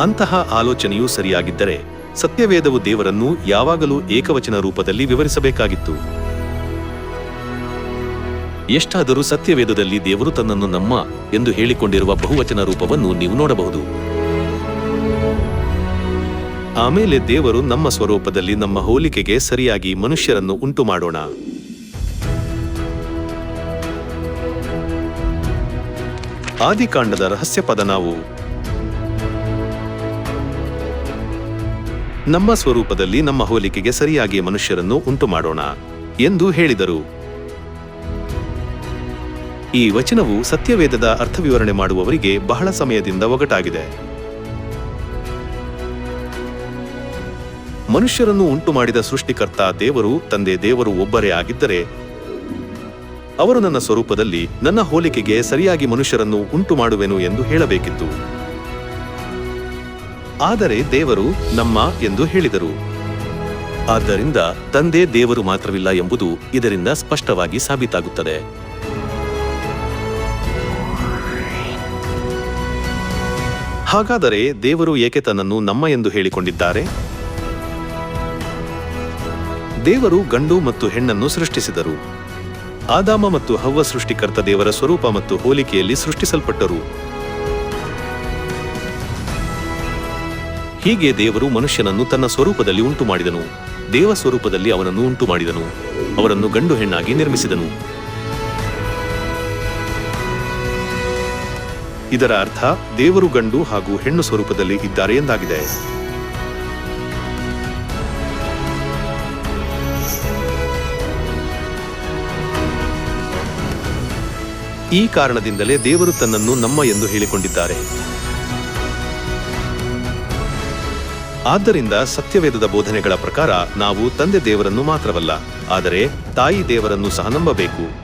ಅಂತಹ ಆಲೋಚನೆಯೂ ಸರಿಯಾಗಿದ್ದರೆ ಸತ್ಯವೇದವು ದೇವರನ್ನು ಯಾವಾಗಲೂ ಏಕವಚನ ರೂಪದಲ್ಲಿ ವಿವರಿಸಬೇಕಾಗಿತ್ತು. ಎಷ್ಟಾದರೂ ಸತ್ಯವೇದದಲ್ಲಿ ದೇವರು ತನ್ನನ್ನು ನಮ್ಮ ಎಂದು ಹೇಳಿಕೊಂಡಿರುವ ಬಹುವಚನ ರೂಪವನ್ನು ನೀವು ನೋಡಬಹುದು. ಆಮೇಲೆ ದೇವರು ನಮ್ಮ ಸ್ವರೂಪದಲ್ಲಿ ನಮ್ಮ ಹೋಲಿಕೆಗೆ ಸರಿಯಾಗಿ ಮನುಷ್ಯರನ್ನು ಉಂಟು ಮಾಡೋಣ ಆದಿಕಾಂಡದ ರಹಸ್ಯ ಪದ ನಾವು ನಮ್ಮ ಸ್ವರೂಪದಲ್ಲಿ ನಮ್ಮ ಹೋಲಿಕೆಗೆ ಸರಿಯಾಗಿ ಮನುಷ್ಯರನ್ನು ಉಂಟು ಮಾಡೋಣ ಎಂದು ಹೇಳಿದರು. ಈ ವಚನವು ಸತ್ಯವೇದದ ಅರ್ಥವಿವರಣೆ ಮಾಡುವವರಿಗೆ ಬಹಳ ಸಮಯದಿಂದ ಒಗಟಾಗಿದೆ. ಮನುಷ್ಯರನ್ನು ಉಂಟು ಮಾಡಿದ ಸೃಷ್ಟಿಕರ್ತ ದೇವರು ತಂದೆ ದೇವರು ಒಬ್ಬರೇ ಆಗಿದ್ದರೆ, ಅವರು ನನ್ನ ಸ್ವರೂಪದಲ್ಲಿ ನನ್ನ ಹೋಲಿಕೆಗೆ ಸರಿಯಾಗಿ ಮನುಷ್ಯರನ್ನು ಉಂಟು ಮಾಡುವೆನು ಎಂದು ಹೇಳಬೇಕಿತ್ತು. ಆದರೆ ದೇವರು ನಮ್ಮ ಎಂದು ಹೇಳಿದರು. ಆದ್ದರಿಂದ ತಂದೆ ದೇವರು ಮಾತ್ರವಿಲ್ಲ ಎಂಬುದು ಇದರಿಂದ ಸ್ಪಷ್ಟವಾಗಿ ಸಾಬೀತಾಗುತ್ತದೆ. ಹಾಗಾದರೆ ದೇವರು ಏಕೆ ತನ್ನನ್ನು ನಮ್ಮ ಎಂದು ಹೇಳಿಕೊಂಡಿದ್ದಾರೆ? ದೇವರು ಗಂಡು ಮತ್ತು ಹೆಣ್ಣನ್ನು ಸೃಷ್ಟಿಸಿದರು. ಆದಾಮ ಮತ್ತು ಹವ್ವ ಸೃಷ್ಟಿಕರ್ತ ದೇವರ ಸ್ವರೂಪ ಮತ್ತು ಹೋಲಿಕೆಯಲ್ಲಿ ಸೃಷ್ಟಿಸಲ್ಪಟ್ಟರು. ಹೀಗೆ ದೇವರು ಮನುಷ್ಯನನ್ನು ತನ್ನ ಸ್ವರೂಪದಲ್ಲಿ ಉಂಟು ಮಾಡಿದನು ದೇವ ಸ್ವರೂಪದಲ್ಲಿ ಅವನನ್ನು ಉಂಟು ಮಾಡಿದನು ಅವರನ್ನು ಗಂಡು ಹೆಣ್ಣಾಗಿ ನಿರ್ಮಿಸಿದನು. ಇದರ ಅರ್ಥ, ದೇವರು ಗಂಡು ಹಾಗೂ ಹೆಣ್ಣು ಸ್ವರೂಪದಲ್ಲಿ ಇದ್ದಾರೆ ಎಂದಾಗಿದೆ. ಈ ಕಾರಣದಿಂದಲೇ ದೇವರು ತನ್ನನ್ನು ನಮ್ಮ ಎಂದು ಹೇಳಿಕೊಂಡಿದ್ದಾರೆ. ಆದ್ದರಿಂದ ಸತ್ಯವೇದದ ಬೋಧನೆಗಳ ಪ್ರಕಾರ ನಾವು ತಂದೆ ದೇವರನ್ನು ಮಾತ್ರವಲ್ಲ ಆದರೆ ತಾಯಿ ದೇವರನ್ನು ಸಹ ನಂಬಬೇಕು.